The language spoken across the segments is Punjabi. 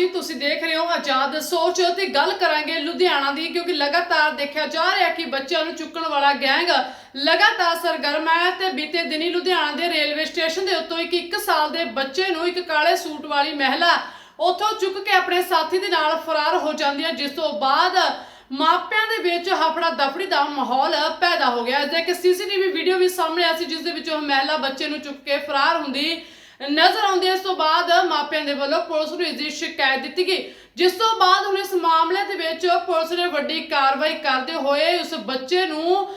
ਜੀ, ਤੁਸੀਂ ਦੇਖ ਰਹੇ ਹੋ ਆਜ਼ਾਦ ਸੋਚ ਤੇ ਗੱਲ ਕਰਾਂਗੇ ਲੁਧਿਆਣਾ ਦੀ, ਕਿਉਂਕਿ ਲਗਾਤਾਰ ਦੇਖਿਆ ਜਾ ਰਿਹਾ ਕਿ ਬੱਚਿਆਂ ਨੂੰ ਚੁੱਕਣ ਵਾਲਾ ਗੈਂਗ ਲਗਾਤਾਰ ਸਰਗਰਮ ਹੈ ਤੇ ਬੀਤੇ ਦਿਨੀ ਲੁਧਿਆਣਾ ਦੇ ਰੇਲਵੇ ਸਟੇਸ਼ਨ ਦੇ ਉੱਤੋਂ ਇੱਕ 1 ਸਾਲ ਦੇ ਬੱਚੇ ਨੂੰ ਇੱਕ ਕਾਲੇ ਸੂਟ ਵਾਲੀ ਮਹਿਲਾ ਉੱਥੋਂ ਚੁੱਕ ਕੇ ਆਪਣੇ ਸਾਥੀ ਦੇ ਨਾਲ ਫਰਾਰ ਹੋ ਜਾਂਦੀ ਹੈ, ਜਿਸ ਤੋਂ ਬਾਅਦ ਮਾਪਿਆਂ ਦੇ ਵਿੱਚ ਹਫੜਾ ਦਫੜੀ ਦਾ ਮਾਹੌਲ ਪੈਦਾ ਹੋ ਗਿਆ। ਇਸ ਦਾ ਇੱਕ ਸੀਸੀਟੀਵੀ ਵੀਡੀਓ ਵੀ ਸਾਹਮਣੇ ਆਇਆ ਸੀ, ਜਿਸ ਦੇ ਵਿੱਚ ਉਹ ਮਹਿਲਾ ਬੱਚੇ ਨੂੰ ਚੁੱਕ ਕੇ ਫਰਾਰ ਹੁੰਦੀ ਨਜ਼ਰ ਆਉਂਦੀ ਹੈ ਇਸ ਤੋਂ ਬਾਅਦ ਮਾਪਿਆਂ ਦੇ ਵੱਲੋਂ ਪੁਲਿਸ ਨੂੰ ਇਸ ਦੀ ਸ਼ਿਕਾਇਤ ਦਿੱਤੀ ਗਈ, ਜਿਸ ਤੋਂ ਬਾਅਦ ਹੁਣ ਇਸ ਮਾਮਲੇ ਦੇ ਵਿੱਚ ਪੁਲਿਸ ਨੇ ਵੱਡੀ ਕਾਰਵਾਈ ਕਰਦੇ ਹੋਏ ਉਸ ਬੱਚੇ ਨੂੰ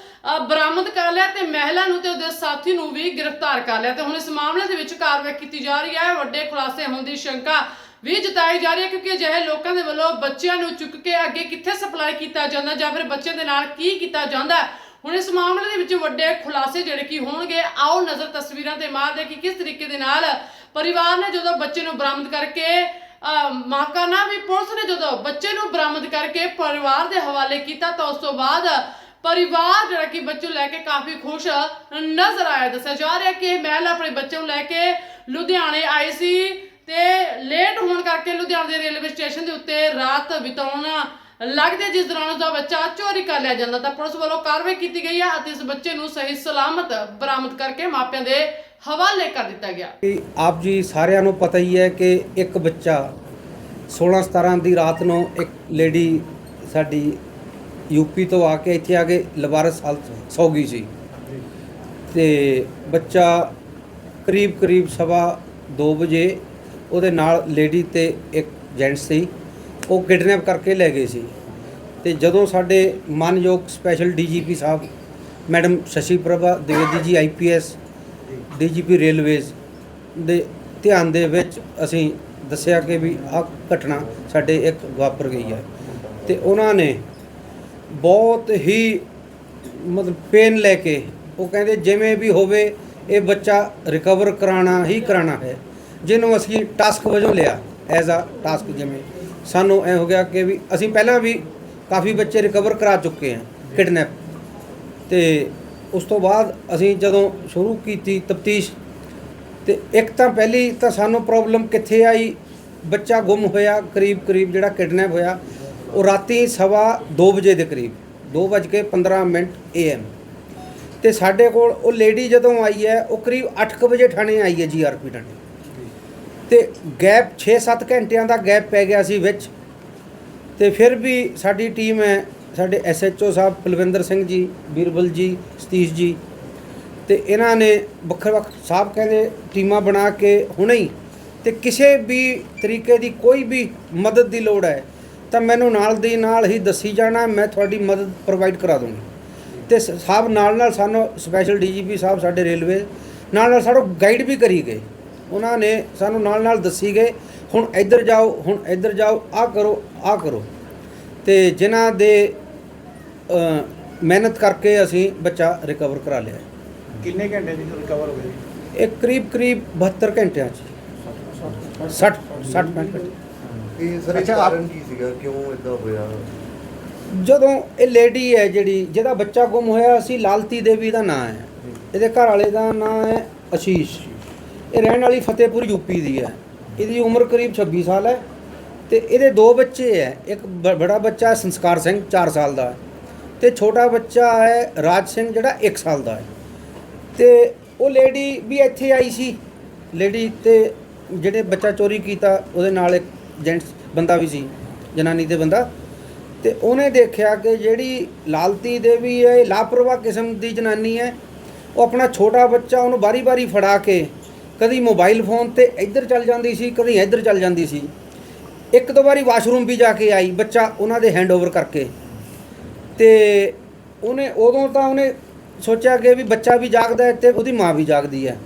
ਬਰਾਮਦ ਕਰ ਲਿਆ ਤੇ ਮਹਿਲਾ ਨੂੰ ਤੇ ਉਹਦੇ ਸਾਥੀ ਨੂੰ ਵੀ ਗ੍ਰਿਫਤਾਰ ਕਰ ਲਿਆ। ਤੇ ਹੁਣ ਇਸ ਮਾਮਲੇ ਦੇ ਵਿੱਚ ਕਾਰਵਾਈ ਕੀਤੀ ਜਾ ਰਹੀ ਹੈ। ਵੱਡੇ ਖੁਲਾਸੇ ਹੋਣ ਦੀ ਸ਼ੰਕਾ ਵੀ ਜਤਾਈ ਜਾ ਰਹੀ ਹੈ ਕਿਉਂਕਿ ਅਜਿਹੇ ਲੋਕਾਂ ਦੇ ਵੱਲੋਂ ਬੱਚਿਆਂ ਨੂੰ ਚੁੱਕ ਕੇ ਅੱਗੇ ਕਿੱਥੇ ਸਪਲਾਈ ਕੀਤਾ ਜਾਂਦਾ ਜਾਂ ਫਿਰ ਬੱਚਿਆਂ ਦੇ ਨਾਲ ਕੀ ਕੀਤਾ ਜਾਂਦਾ ਹੁਣ ਇਸ ਮਾਮਲੇ ਦੇ ਵਿੱਚ ਵੱਡੇ ਖੁਲਾਸੇ ਜਿਹੜੇ ਕੀ ਹੋਣਗੇ ਆਓ ਨਜ਼ਰ ਤਸਵੀਰਾਂ ਤੇ ਮਾਰਦੇ ਕਿ ਕਿਸ ਤਰੀਕੇ ਦੇ ਨਾਲ ਪਰਿਵਾਰ ਨੇ ਜਦੋਂ ਬੱਚੇ ਨੂੰ ਬਰਾਮਦ ਕਰਕੇ ਅਹ, ਮਾਕਾਨਾ ਵੀ ਪੁਲਿਸ ਨੇ ਜਦੋਂ ਬੱਚੇ ਨੂੰ ਬਰਾਮਦ ਕਰਕੇ ਪਰਿਵਾਰ ਦੇ ਹਵਾਲੇ ਕੀਤਾ ਤਾਂ ਉਸ ਤੋਂ ਬਾਅਦ ਪਰਿਵਾਰ ਜਿਹੜਾ ਕਿ ਬੱਚੇ ਨੂੰ ਲੈ ਕੇ ਕਾਫੀ ਖੁਸ਼ ਨਜ਼ਰ ਆਇਆ। ਦੱਸਿਆ ਜਾ ਰਿਹਾ ਕਿ ਇਹ ਮਹਿਲਾ ਆਪਣੇ ਬੱਚੇ ਨੂੰ ਲੈ ਕੇ ਲੁਧਿਆਣੇ ਆਈ ਸੀ ਤੇ ਲੇਟ ਹੋਣ ਕਰਕੇ ਲੁਧਿਆਣੇ ਦੇ ਰੇਲਵੇ ਸਟੇਸ਼ਨ ਦੇ ਉੱਤੇ ਰਾਤ ਬਿਤਾਉਣਾ ਲੱਗਦੇ ਜਿਸ ਦੌਰਾਨ ਉਸਦਾ ਬੱਚਾ ਚੋਰੀ ਕਰ ਲਿਆ ਜਾਂਦਾ, ਤਾਂ ਪੁਲਿਸ ਵੱਲੋਂ ਕਾਰਵਾਈ ਕੀਤੀ ਗਈ ਹੈ ਅਤੇ ਇਸ ਬੱਚੇ ਨੂੰ ਸਹੀ ਸਲਾਮਤ ਬਰਾਮਦ ਕਰਕੇ ਮਾਪਿਆਂ ਦੇ ਹਵਾਲੇ ਕਰ ਦਿੱਤਾ ਗਿਆ। ਕਿ ਆਪ ਜੀ ਸਾਰਿਆਂ ਨੂੰ ਪਤਾ ਹੀ ਹੈ ਕਿ ਇੱਕ ਬੱਚਾ 16 17 ਦੀ ਰਾਤ ਨੂੰ ਇੱਕ ਲੇਡੀ ਸਾਡੀ ਯੂਪੀ ਤੋਂ ਆ ਕੇ ਇੱਥੇ ਆ ਕੇ ਲਵਾਰਸ ਹਾਲਤ ਸੌ ਗਈ ਸੀ। ਤੇ ਬੱਚਾ ਕਰੀਬ ਕਰੀਬ ਸਵਾ 2 ਵਜੇ ਉਹਦੇ ਨਾਲ ਲੇਡੀ ਤੇ ਇੱਕ ਜੈਂਟ ਸੀ। ਉਹ ਕਿਡਨੈਪ ਕਰਕੇ ਲੈ ਗਏ ਸੀ। ਤੇ ਜਦੋਂ ਸਾਡੇ ਮਾਨਯੋਗ ਸਪੈਸ਼ਲ ਡੀਜੀਪੀ ਸਾਹਿਬ, madam Shashi Prabha Dwivedi ji IPS DGP railways ਦੇ ਧਿਆਨ ਦੇ ਵਿੱਚ ਅਸੀਂ ਦੱਸਿਆ ਕਿ ਵੀ ਆਹ ਘਟਨਾ ਸਾਡੇ ਇੱਕ ਵਾਪਰ ਗਈ ਹੈ। ਤੇ ਉਹਨਾਂ ਨੇ ਬਹੁਤ ਹੀ ਮਤਲਬ ਪੇਨ ਲੈ ਕੇ ਉਹ ਕਹਿੰਦੇ ਜਿਵੇਂ ਵੀ ਹੋਵੇ ਇਹ ਬੱਚਾ ਰਿਕਵਰ ਕਰਾਉਣਾ ਹੀ ਕਰਾਉਣਾ ਹੈ। ਜਿਹਨੂੰ ਅਸੀਂ ਟਾਸਕ ਵਜੋਂ ਲਿਆ ਐਜ਼ ਅ ਟਾਸਕ ਜਿਵੇਂ। ਸਾਨੂੰ ਐ ਹੋ ਗਿਆ ਕਿ ਵੀ ਅਸੀਂ ਪਹਿਲਾਂ ਵੀ ਕਾਫੀ ਬੱਚੇ ਰਿਕਵਰ ਕਰਾ ਚੁੱਕੇ ਹਾਂ ਕਿਡਨੈਪ ਤੇ ਉਸ ਤੋਂ ਬਾਅਦ ਅਸੀਂ ਜਦੋਂ ਸ਼ੁਰੂ ਕੀਤੀ ਤਫਤੀਸ਼, ਤੇ ਇੱਕ ਤਾਂ ਪਹਿਲੀ ਤਾਂ ਸਾਨੂੰ ਪ੍ਰੋਬਲਮ ਕਿੱਥੇ ਆਈ? ਬੱਚਾ ਗੁੰਮ ਹੋਇਆ ਕਰੀਬ ਕਰੀਬ ਜਿਹੜਾ ਕਿਡਨੈਪ ਹੋਇਆ, ਉਹ ਰਾਤੀ ਸਵਾ 2 ਵਜੇ ਦੇ ਕਰੀਬ 2:15 ਮਿੰਟ ਏਐਮ ਤੇ ਸਾਡੇ ਕੋਲ ਉਹ ਲੇਡੀ ਜਦੋਂ ਆਈ ਹੈ, ਉਹ ਕਰੀਬ 8:00 ਵਜੇ ਥਾਣੇ ਆਈ ਹੈ ਜੀਆਰਪੀ ਥਾਣੇ। ਤੇ ਗੈਪ 6-7 ਘੰਟਿਆਂ ਦਾ ਗੈਪ ਪੈ ਗਿਆ ਸੀ ਵਿੱਚ। ਤੇ ਫਿਰ ਵੀ ਸਾਡੀ ਟੀਮ ਹੈ, ਸਾਡੇ ਐਸਐਚਓ ਸਾਹਿਬ ਕੁਲਵਿੰਦਰ ਸਿੰਘ ਜੀ, ਬੀਰਬਲ ਜੀ, ਸਤੀਸ਼ ਜੀ, ਤੇ ਇਹਨਾਂ ਨੇ ਵੱਖ ਵੱਖ ਸਾਹਿਬ ਕਹਿੰਦੇ ਟੀਮਾਂ ਬਣਾ ਕੇ ਹੁਣੇ ਹੀ ਤੇ ਕਿਸੇ ਵੀ ਤਰੀਕੇ ਦੀ ਕੋਈ ਵੀ ਮਦਦ ਦੀ ਲੋੜ ਹੈ, ਤਾਂ ਮੈਨੂੰ ਨਾਲ ਦੀ ਨਾਲ ਹੀ ਦੱਸੀ ਜਾਣਾ, ਮੈਂ ਤੁਹਾਡੀ ਮਦਦ ਪ੍ਰੋਵਾਈਡ ਕਰਾ ਦੂੰਗਾ। ਤੇ ਸਾਹਿਬ ਨਾਲ ਨਾਲ ਸਾਨੂੰ ਸਪੈਸ਼ਲ ਡੀਜੀਪੀ ਸਾਹਿਬ ਸਾਡੇ ਰੇਲਵੇ ਨਾਲ ਨਾਲ ਸਾਨੂੰ ਗਾਈਡ ਵੀ ਕਰੀ ਗਏ। ਉਹਨਾਂ ਨੇ ਸਾਨੂੰ ਨਾਲ ਨਾਲ ਦੱਸੀ ਗਏ ਹੁਣ ਇੱਧਰ ਜਾਓ ਹੁਣ ਇੱਧਰ ਜਾਓ ਆਹ ਕਰੋ ਆਹ ਕਰੋ। ਤੇ ਜਿਨ੍ਹਾਂ ਦੇ ਮਿਹਨਤ ਕਰਕੇ ਅਸੀਂ ਬੱਚਾ ਰਿਕਵਰ ਕਰਾ ਲਿਆ। ਕਿੰਨੇ ਘੰਟੇ ਦੀ ਰਿਕਵਰ ਹੋ ਗਈ? ਇਹ ਕਰੀਬ ਕਰੀਬ 72 ਘੰਟਿਆਂ 'ਚ। 60 60 ਘੰਟੇ। ਇਹ ਸਰ ਇਹ ਕਾਰਨ ਕੀ ਸੀਗਾ? ਕਿਉਂ ਇਦਾਂ ਹੋਇਆ? ਜਦੋਂ ਇਹ ਲੇਡੀ ਹੈ ਜਿਹੜੀ ਜਿਹਦਾ ਬੱਚਾ ਗੁੰਮ ਹੋਇਆ ਸੀ ਲਾਲਤੀ ਦੇਵੀ ਦਾ ਨਾਂ ਹੈ। ਇਹਦੇ ਘਰ ਵਾਲੇ ਦਾ ਨਾਂ ਹੈ ਆਸ਼ੀਸ਼ ਇਹ ਰਹਿਣ ਵਾਲੀ ਫਤਿਹਪੁਰ ਯੂਪੀ ਦੀ ਹੈ। ਇਹਦੀ ਉਮਰ ਕਰੀਬ 26 ਸਾਲ ਹੈ ਤੇ ਇਹਦੇ ਦੋ ਬੱਚੇ ਹੈ। ਇੱਕ ਬ- ਬੜਾ ਬੱਚਾ ਸੰਸਕਾਰ ਸਿੰਘ 4 ਸਾਲ ਦਾ ਹੈ। ਤੇ ਛੋਟਾ ਬੱਚਾ ਹੈ ਰਾਜ ਸਿੰਘ ਜਿਹੜਾ 1 ਸਾਲ ਦਾ ਹੈ। ਤੇ ਉਹ ਲੇਡੀ ਵੀ ਇੱਥੇ ਆਈ ਸੀ। ਲੇਡੀ ਤੇ ਜਿਹੜੇ ਬੱਚਾ ਚੋਰੀ ਕੀਤਾ, ਉਹਦੇ ਨਾਲ ਇੱਕ ਜੈਂਟਸ ਬੰਦਾ ਵੀ ਸੀ, ਜਨਾਨੀ ਤੇ ਬੰਦਾ। ਤੇ ਉਹਨੇ ਦੇਖਿਆ ਕਿ ਜਿਹੜੀ ਲਾਲਤੀ ਦੇਵੀ ਹੈ, ਇਹ ਲਾਪਰਵਾਹ ਕਿਸਮ ਦੀ ਜਨਾਨੀ ਹੈ। ਉਹ ਆਪਣਾ ਛੋਟਾ ਬੱਚਾ ਉਹਨੂੰ ਬਾਰੀ-ਬਾਰੀ ਫੜਾ ਕੇ ਕਦੀ ਮੋਬਾਈਲ ਫੋਨ ਤੇ ਇੱਧਰ ਚੱਲ ਜਾਂਦੀ ਸੀ ਕਦੀ ਇੱਧਰ ਚੱਲ ਜਾਂਦੀ ਸੀ। ਇੱਕ ਦੋ ਵਾਰੀ ਵਾਸ਼ਰੂਮ ਵੀ ਜਾ ਕੇ ਆਈ ਬੱਚਾ ਉਹਨਾਂ ਦੇ ਹੈਂਡਓਵਰ ਕਰਕੇ। ਤੇ ਉਹਨੇ ਉਦੋਂ ਤਾਂ ਉਹਨੇ ਸੋਚਿਆ ਕਿ ਵੀ ਬੱਚਾ ਵੀ ਜਾਗਦਾ ਹੈ ਤੇ ਉਹਦੀ ਮਾਂ ਵੀ ਜਾਗਦੀ ਹੈ।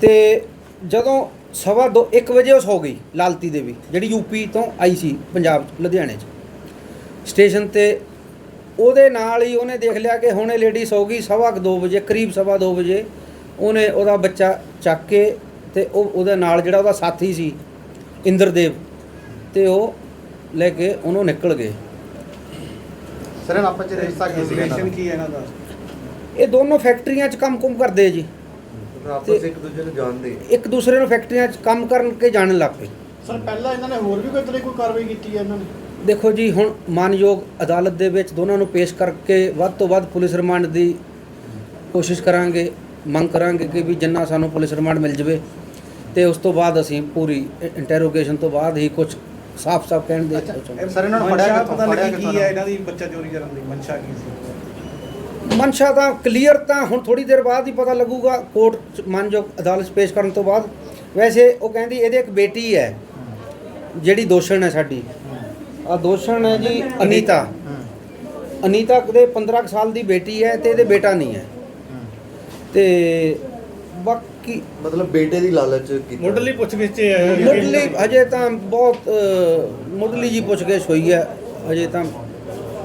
ਤੇ ਜਦੋਂ ਸਵਾ ਦੋ 1 ਵਜੇ ਉਹ ਸੌ ਗਈ ਲਾਲਤੀ ਦੇਵੀ ਜਿਹੜੀ ਯੂਪੀ ਤੋਂ ਆਈ ਸੀ ਪੰਜਾਬ 'ਚ, ਲੁਧਿਆਣੇ 'ਚ। ਸਟੇਸ਼ਨ ਤੇ ਉਹਦੇ ਨਾਲ ਹੀ ਉਹਨੇ ਦੇਖ ਲਿਆ ਕਿ ਹੁਣ ਇਹ ਲੇਡੀ ਸੌ ਗਈ ਸਵਾ 2 ਵਜੇ ਕਰੀਬ ਸਵਾ 2 ਵਜੇ। ਉਹਨੇ ਉਹਦਾ ਬੱਚਾ ਚੱਕ ਕੇ ਤੇ ਉਹ ਉਹਦੇ ਨਾਲ ਜਿਹੜਾ ਉਹਦਾ ਸਾਥੀ ਸੀ ਇੰਦਰਦੇਵ ਤੇ ਉਹ ਲੈ ਕੇ ਉਹਨੂੰ ਨਿਕਲ ਗਏ। ਸਰ ਇਹਨਾਂ ਆਪਸ ਚ ਰਿਸ਼ਤਾ ਕੀ ਸੀਗਾ ਰਿਲੇਸ਼ਨ ਕੀ ਹੈ ਇਹਨਾਂ ਦਾ? ਇਹ ਦੋਨੋਂ ਫੈਕਟਰੀਆਂ 'ਚ ਕੰਮ-ਕੁਮ ਕਰਦੇ ਆ ਜੀ। ਆਪਸ ਇੱਕ ਦੂਜੇ ਨੂੰ ਜਾਣਦੇ ਇੱਕ ਦੂਸਰੇ ਨੂੰ ਫੈਕਟਰੀਆਂ 'ਚ ਕੰਮ ਕਰਨ ਕੇ ਜਾਣਨ ਲੱਗ ਪਏ। ਸਰ ਪਹਿਲਾਂ ਇਹਨਾਂ ਨੇ ਹੋਰ ਵੀ ਕੋਈ ਤਰ੍ਹਾਂ ਕੋਈ ਕਾਰਵਾਈ ਕੀਤੀ ਹੈ ਇਹਨਾਂ ਨੇ? ਦੇਖੋ ਜੀ ਹੁਣ ਮਾਨਯੋਗ ਅਦਾਲਤ ਦੇ ਵਿੱਚ ਦੋਨਾਂ ਨੂੰ ਪੇਸ਼ ਕਰਕੇ ਵੱਧ ਤੋਂ ਵੱਧ ਪੁਲਿਸ ਰਿਮਾਂਡ ਦੀ ਕੋਸ਼ਿਸ਼ ਕਰਾਂਗੇ। ਮੰਗ ਕਰਾਂਗੇ ਕਿ ਵੀ ਜਿੰਨਾ ਸਾਨੂੰ ਪੁਲਿਸ ਰਿਮਾਂਡ ਮਿਲ ਜਵੇ ਤੇ ਉਸ ਤੋਂ ਬਾਅਦ ਅਸੀਂ ਪੂਰੀ ਇੰਟਰੋਗੇਸ਼ਨ ਤੋਂ ਬਾਅਦ ਹੀ ਕੁਝ ਸਾਫ਼-ਸਾਫ਼ ਕਹਿਣ ਦੇ ਸੋਚਾਂਗੇ। ਸਰ ਇਹਨਾਂ ਨੂੰ ਫੜਿਆ ਪਤਾ ਲੱਗੀ ਕੀ ਹੈ ਇਹਨਾਂ ਦੀ ਬੱਚਾ ਚੋਰੀ ਕਰਨ ਦੀ ਮਨਸ਼ਾ ਕੀ ਸੀ? ਮਨਸ਼ਾ ਤਾਂ ਕਲੀਅਰ ਤਾਂ ਹੁਣ ਥੋੜੀ ਦੇਰ ਬਾਅਦ ਹੀ ਪਤਾ ਲੱਗੂਗਾ ਕੋਰਟ 'ਚ ਮਾਨਯੋਗ ਅਦਾਲਤ 'ਚ ਪੇਸ਼ ਕਰਨ ਤੋਂ ਬਾਅਦ। ਵੈਸੇ ਉਹ ਕਹਿੰਦੀ ਇਹਦੇ ਇੱਕ ਬੇਟੀ ਹੈ ਜਿਹੜੀ ਦੋਸ਼ਣ ਹੈ ਸਾਡੀ। ਆ ਦੋਸ਼ਣ ਹੈ ਜੀ ਅਨੀਤਾ। ਅਨੀਤਾ ਦੇ 15 ਕੁ ਸਾਲ ਦੀ ਬੇਟੀ ਹੈ ਤੇ ਇਹਦੇ ਬੇਟਾ ਨਹੀਂ ਹੈ। ਤੇ ਬਾਕੀ ਮਤਲਬ ਬੇਟੇ ਦੀ ਲਾਲਚ ਕੀਤੀ ਮੁੱਢਲੀ ਪੁੱਛਗਿੱਛ ਚ ਮੁੱਢਲੀ ਹਜੇ ਤਾਂ ਬਹੁਤ ਮੁੱਢਲੀ ਜੀ ਪੁੱਛਗਿੱਛ ਹੋਈ ਹੈ ਹਜੇ ਤਾਂ।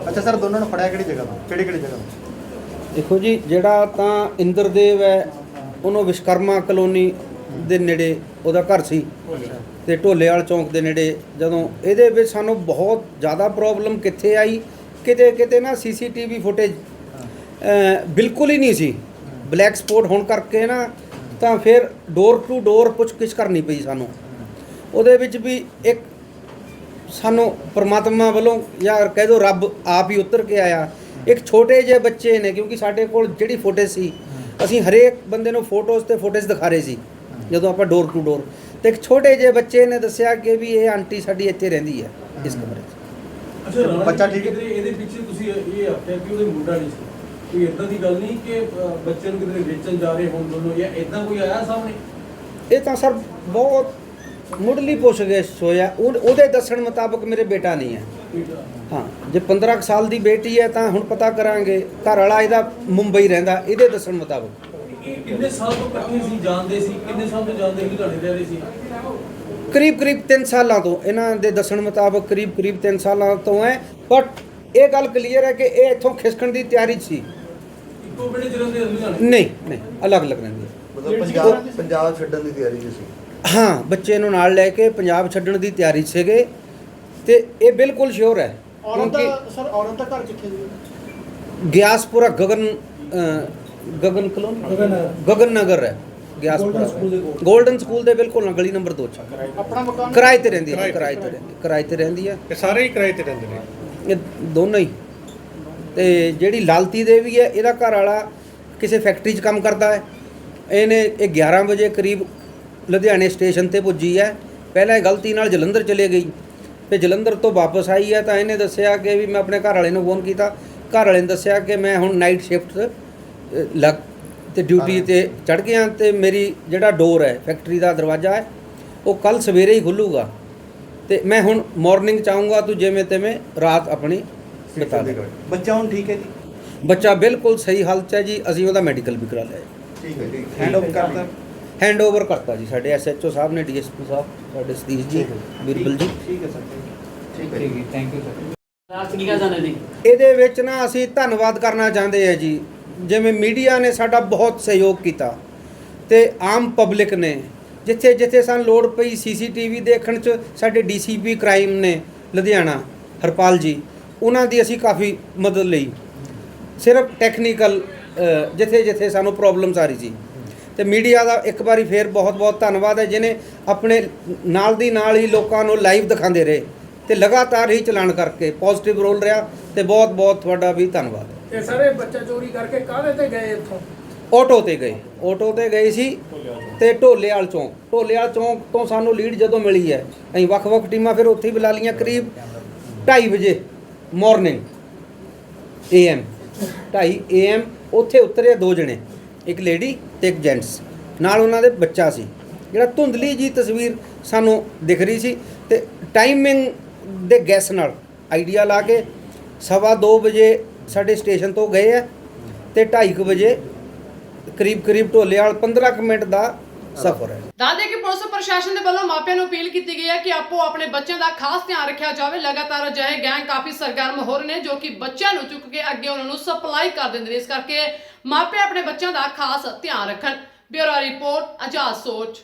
ਅੱਛਾ ਸਰ ਦੋਨਾਂ ਨੂੰ ਫੜਿਆ ਕਿਹੜੀ ਜਗ੍ਹਾ ਤੋਂ? ਕਿਹੜੀ ਕਿਹੜੀ ਜਗ੍ਹਾ ਤੋਂ? ਦੇਖੋ ਜੀ ਜਿਹੜਾ ਤਾਂ ਇੰਦਰਦੇਵ ਹੈ ਉਹਨੂੰ ਵਿਸ਼ਕਰਮਾ ਕਲੋਨੀ ਦੇ ਨੇੜੇ ਉਹਦਾ ਘਰ ਸੀ। ਤੇ ਢੋਲੇਵਾਲ ਚੌਂਕ ਦੇ ਨੇੜੇ ਜਦੋਂ ਇਹਦੇ ਵਿੱਚ ਸਾਨੂੰ ਬਹੁਤ ਜ਼ਿਆਦਾ ਪ੍ਰੋਬਲਮ ਕਿੱਥੇ ਆਈ ਕਿਤੇ ਕਿਤੇ ਨਾ ਸੀਸੀਟੀਵੀ ਫੁਟੇਜ ਬਿਲਕੁਲ ਹੀ ਨਹੀਂ ਸੀ। ਬਲੈਕ ਸਪੌਟ ਹੋਣ ਕਰਕੇ ਨਾ ਤਾਂ ਫਿਰ ਡੋਰ ਟੂ ਡੋਰ ਪੁੱਛਗਿੱਛ ਕਰਨੀ ਪਈ ਸਾਨੂੰ। ਉਹਦੇ ਵਿੱਚ ਵੀ ਇੱਕ ਸਾਨੂੰ ਪ੍ਰਮਾਤਮਾ ਵੱਲੋਂ ਜਾਂ ਕਹਿ ਦੋ ਰੱਬ ਆਪ ਹੀ ਉਤਰ ਕੇ ਆਇਆ। ਇੱਕ ਛੋਟੇ ਜਿਹੇ ਬੱਚੇ ਨੇ ਕਿਉਂਕਿ ਸਾਡੇ ਕੋਲ ਜਿਹੜੀ ਫੁਟੇਜ ਸੀ ਅਸੀਂ ਹਰੇਕ ਬੰਦੇ ਨੂੰ ਫੋਟੋਜ਼ ਤੇ ਫੁਟੇਜ ਦਿਖਾ ਰਹੇ ਸੀ ਜਦੋਂ ਆਪਾਂ ਡੋਰ ਟੂ ਡੋਰ ਤੇ ਇੱਕ ਛੋਟੇ ਜਿਹੇ ਬੱਚੇ ਨੇ ਦੱਸਿਆ ਕਿ ਵੀ ਇਹ ਆਂਟੀ ਸਾਡੀ ਇੱਥੇ ਰਹਿੰਦੀ ਹੈ ਇਸ ਕਮਰੇ 'ਚ। ਅੱਛਾ ਬੱਚਾ ਠੀਕ ਹੈ? ਇਹਦੇ ਪਿੱਛੇ ਤੁਸੀਂ ਇਹ ਆਖਿਆ ਕਿ ਉਹਦੇ ਮੁੰਡਾ ਨਹੀਂ ਸੀ। ਕੋਈ ਇਦਾਂ ਦੀ ਗੱਲ ਨਹੀਂ ਕਿ ਬੱਚੇ ਨੂੰ ਕਿਤੇ ਵੇਚਣ ਜਾ ਰਹੇ ਹੋਣ ਦੋਨੋਂ ਜਾਂ ਇਦਾਂ ਕੋਈ ਆਇਆ ਸਾਹਮਣੇ? ਇਹ ਤਾਂ ਸਰ ਬਹੁਤ ਮੁੱਢਲੀ ਪੁੱਛਗਿੱਛ ਹੋਇਆ ਉਹ- ਉਹਦੇ ਦੱਸਣ ਮੁਤਾਬਕ ਮੇਰੇ ਬੇਟਾ ਨਹੀਂ ਹੈ। ਹਾਂ ਜੇ 15 ਕੁ ਸਾਲ ਦੀ ਬੇਟੀ ਹੈ ਤਾਂ ਹੁਣ ਪਤਾ ਕਰਾਂਗੇ। ਘਰ ਵਾਲਾ ਇਹਦਾ ਮੁੰਬਈ ਰਹਿੰਦਾ ਇਹਦੇ ਦੱਸਣ ਮੁਤਾਬਕ। ਇਹ ਕਿੰਨੇ ਸਾਲ ਤੋਂ ਇਕੱਠੇ ਸੀ ਜਾਣਦੇ ਸੀ? ਕਿੰਨੇ ਸਾਲ ਤੋਂ ਜਾਣਦੇ ਸੀ ਲੁਧਿਆਣੇ ਰਹਿ ਰਹੇ ਸੀ? ਕਰੀਬ ਕਰੀਬ 3 ਸਾਲਾਂ ਤੋਂ। ਇਹਨਾਂ ਦੇ ਦੱਸਣ ਮੁਤਾਬਕ ਕਰੀਬ ਕਰੀਬ 3 ਸਾਲਾਂ ਤੋਂ ਹੈ। ਬਟ ਇਹ ਗੱਲ ਕਲੀਅਰ ਹੈ ਕਿ ਇਹ ਇੱਥੋਂ ਖਿਸਕਣ ਦੀ ਤਿਆਰੀ ਸੀ। ਇੱਕੋ ਪਿੰਡ ਚ ਰਹਿੰਦੇ ਲੁਧਿਆਣੇ? ਨਹੀਂ ਨਹੀਂ ਅਲੱਗ ਅਲੱਗ ਰਹਿੰਦੀ ਮਤਲਬ ਪੰਜਾਬ ਪੰਜਾਬ ਛੱਡਣ ਦੀ ਤਿਆਰੀ 'ਚ ਸੀ। ਹਾਂ ਬੱਚੇ ਨੂੰ ਨਾਲ ਲੈ ਕੇ ਪੰਜਾਬ ਛੱਡਣ ਦੀ ਤਿਆਰੀ ਸੀਗੇ ਤੇ ਇਹ ਬਿਲਕੁਲ ਸ਼ੋਰ ਹੈ ਔਰਤ ਦਾ ਸਰ ਔਰਤ ਦਾ ਘਰ ਕਿੱਥੇ ਜੀ ਗਿਆਸਪੁਰਾ ਗਗਨ ਅ, ਗਗਨ ਕਲੋਨੀ? ਗਗਨ ਨਗਰ ਹੈ ਗਿਆਸਪੁਰਾ। ਗੋਲਡਨ ਸਕੂਲ ਦੇ ਬਿਲਕੁਲ ਨਾਲ ਗਲੀ ਨੰਬਰ 2 ਚ। ਆਪਣਾ ਮਕਾਨ ਕਿਰਾਏ ਤੇ ਰਹਿੰਦੀ ਹੈ ਕਿਰਾਏ ਤੇ। ਰਹਿੰਦੀ ਕਿਰਾਏ ਤੇ ਰਹਿੰਦੀ ਹੈ। ਇਹ ਸਾਰੇ ਹੀ ਕਿਰਾਏ ਤੇ ਰਹਿੰਦੇ ਨੇ। ਇਹ ਦੋਨੋਂ ਹੀ। ਤੇ ਜਿਹੜੀ ਲਾਲਤੀ ਦੇਵੀ ਹੈ, ਇਹਦਾ ਘਰ ਵਾਲਾ ਕਿਸੇ ਫੈਕਟਰੀ 'ਚ ਕੰਮ ਕਰਦਾ ਹੈ। ਇਹਨੇ ਇਹ 11 ਵਜੇ ਕਰੀਬ ਲੁਧਿਆਣੇ ਸਟੇਸ਼ਨ ਤੇ ਪੁੱਜੀ ਹੈ। ਪਹਿਲਾਂ ਇਹ ਗਲਤੀ ਨਾਲ ਜਲੰਧਰ ਚਲੇ ਗਈ। ਤੇ ਜਲੰਧਰ ਤੋਂ ਵਾਪਸ ਆਈ ਹੈ ਤਾਂ ਇਹਨੇ ਦੱਸਿਆ ਕਿ ਵੀ ਮੈਂ ਆਪਣੇ ਘਰ ਵਾਲੇ ਨੂੰ ਫੋਨ ਕੀਤਾ। ਘਰ ਵਾਲੇ ਨੇ ਦੱਸਿਆ ਕਿ ਮੈਂ ਹੁਣ ਨਾਈਟ ਸ਼ਿਫਟ ਲੱਗ ਤੇ ਡਿਊਟੀ ਤੇ ਚੜ ਗਿਆ ਤੇ ਮੇਰੀ ਜਿਹੜਾ ਡੋਰ ਹੈ ਫੈਕਟਰੀ ਦਾ ਦਰਵਾਜ਼ਾ ਹੈ, ਉਹ ਕੱਲ ਸਵੇਰੇ ਹੀ ਖੁੱਲੂਗਾ। ਤੇ ਮੈਂ ਹੁਣ ਮਾਰਨਿੰਗ ਚਾਹੂੰਗਾ ਤੂੰ ਜਿਵੇਂ ਤਿਵੇਂ ਰਾਤ ਆਪਣੀ ਬਿਤਾ ਬੱਚਾ ਹੁਣ ਠੀਕ ਹੈ ਜੀ? ਬੱਚਾ ਬਿਲਕੁਲ ਸਹੀ ਹਾਲਤ 'ਚ ਹੈ ਜੀ ਅਸੀਂ ਉਹਦਾ ਮੈਡੀਕਲ ਵੀ ਕਰਾ ਲਿਆ ਹੈ ਠੀਕ ਹੈ ਠੀਕ ਹੈਂਡ ਓਵਰ ਕਰਦਾ ਹੈਂਡ ਓਵਰ ਕਰਤਾ ਜੀ ਸਾਡੇ ਐਸਐਚਓ ਸਾਹਿਬ ਨੇ ਡੀਐਸਪੀ ਸਾਹਿਬ ਸਾਡੇ ਸਤੀਸ਼ ਜੀ ਬਿਰਬਲ ਜੀ। ਠੀਕ ਹੈ ਸਰ ਠੀਕ ਹੈ। ਜੀ। ਇਹਦੇ ਵਿੱਚ ਨਾ ਅਸੀਂ ਧੰਨਵਾਦ ਕਰਨਾ ਚਾਹੁੰਦੇ ਆ ਜੀ ਜਿਵੇਂ ਮੀਡੀਆ ਨੇ ਸਾਡਾ ਬਹੁਤ ਸਹਿਯੋਗ ਕੀਤਾ ਤੇ ਆਮ ਪਬਲਿਕ ਨੇ ਜਿੱਥੇ ਜਿੱਥੇ ਸਾਨੂੰ ਲੋੜ ਪਈ ਸੀਸੀਟੀਵੀ ਦੇਖਣ 'ਚ ਸਾਡੇ ਡੀਸੀਪੀ ਕ੍ਰਾਈਮ ਨੇ ਲੁਧਿਆਣਾ ਹਰਪਾਲ ਜੀ। ਉਹਨਾਂ ਦੀ ਅਸੀਂ ਕਾਫੀ ਮਦਦ ਲਈ। ਸਿਰਫ ਟੈਕਨੀਕਲ ਜਿੱਥੇ ਜਿੱਥੇ ਸਾਨੂੰ ਪ੍ਰੋਬਲਮਸ ਆ ਰਹੀ ਸੀ। ਤੇ ਮੀਡੀਆ ਦਾ ਇੱਕ ਵਾਰੀ ਫੇਰ ਬਹੁਤ ਬਹੁਤ ਧੰਨਵਾਦ ਹੈ ਜਿਨੇ ਆਪਣੇ ਨਾਲ ਦੀ ਨਾਲ ਹੀ ਲੋਕਾਂ ਨੂੰ ਲਾਈਵ ਦਿਖਾਉਂਦੇ ਰਹੇ ਤੇ ਲਗਾਤਾਰ ਹੀ ਚਲਾਨ ਕਰਕੇ ਪੋਜ਼ਿਟਿਵ ਰੋਲ ਰਿਹਾ ਤੇ ਬਹੁਤ ਬਹੁਤ ਤੁਹਾਡਾ ਵੀ ਧੰਨਵਾਦ। ਤੇ ਸਾਰੇ ਬੱਚਾ ਚੋਰੀ ਕਰਕੇ ਕਾਹਦੇ ਤੇ ਗਏ ਇੱਥੋਂ? ਆਟੋ ਤੇ ਗਏ। ਆਟੋ ਤੇ ਗਏ ਸੀ ਤੇ ਢੋਲੇਵਾਲ ਚੌਂਕ। ਢੋਲੇਵਾਲ ਚੌਂਕ ਤੋਂ ਸਾਨੂੰ ਲੀਡ ਜਦੋਂ ਮਿਲੀ ਹੈ ਅਸੀਂ ਵੱਖ-ਵੱਖ ਟੀਮਾਂ ਫਿਰ ਉੱਥੇ ਹੀ ਬੁਲਾ ਲਈਆਂ ਕਰੀਬ 2:30 ਵਜੇ। ਮਾਰਨਿੰਗ ਏਐਮ 2:30 ਏਐਮ ਉੱਥੇ ਉਤਰੇ ਦੋ ਜਣੇ, ਇੱਕ ਲੇਡੀ ਤੇ ਇੱਕ ਜੈਂਟਸ ਨਾਲ ਉਹਨਾਂ ਦੇ ਬੱਚਾ ਸੀ। ਜਿਹੜਾ ਧੁੰਦਲੀ ਜੀ ਤਸਵੀਰ ਸਾਨੂੰ ਦਿਖ ਰਹੀ ਸੀ ਤੇ ਟਾਈਮਿੰਗ ਦੇ ਗੈਸ ਨਾਲ ਆਈਡੀਆ ਲਾ ਕੇ ਸਵਾ ਦੋ ਵਜੇ ਸਾਡੇ ਸਟੇਸ਼ਨ ਤੋਂ ਗਏ ਆ ਤੇ 2:30 ਵਜੇ ਕਰੀਬ ਕਰੀਬ ਢੋਲੇ ਵਾਲ 15 ਕੁ ਮਿੰਟ ਦਾ ਸਫ਼ਰ ਹੈ। ਦੱਸਦੇ ਕਿ ਪੁਲਿਸ ਪ੍ਰਸ਼ਾਸਨ ਦੇ ਵੱਲੋਂ ਮਾਪਿਆਂ ਨੂੰ ਅਪੀਲ ਕੀਤੀ ਗਈ ਹੈ ਕਿ ਆਪੋ ਆਪਣੇ ਬੱਚਿਆਂ ਦਾ ਖਾਸ ਧਿਆਨ ਰੱਖਿਆ ਜਾਵੇ। ਲਗਾਤਾਰ ਅਜਿਹੇ ਗੈਂਗ ਕਾਫੀ ਸਰਗਰਮ ਹੋ ਰਹੇ ਨੇ ਜੋ ਕਿ ਬੱਚਿਆਂ ਨੂੰ ਚੁੱਕ ਕੇ ਅੱਗੇ ਉਹਨਾਂ ਨੂੰ ਸਪਲਾਈ ਕਰ ਦਿੰਦੇ ਨੇ। ਇਸ ਕਰਕੇ ਮਾਪੇ ਆਪਣੇ ਬੱਚਿਆਂ ਦਾ ਖਾਸ ਧਿਆਨ ਰੱਖਣ। ਬਿਊਰੋ ਰਿਪੋਰਟ ਆਜ਼ਾਦ ਸੋਚ।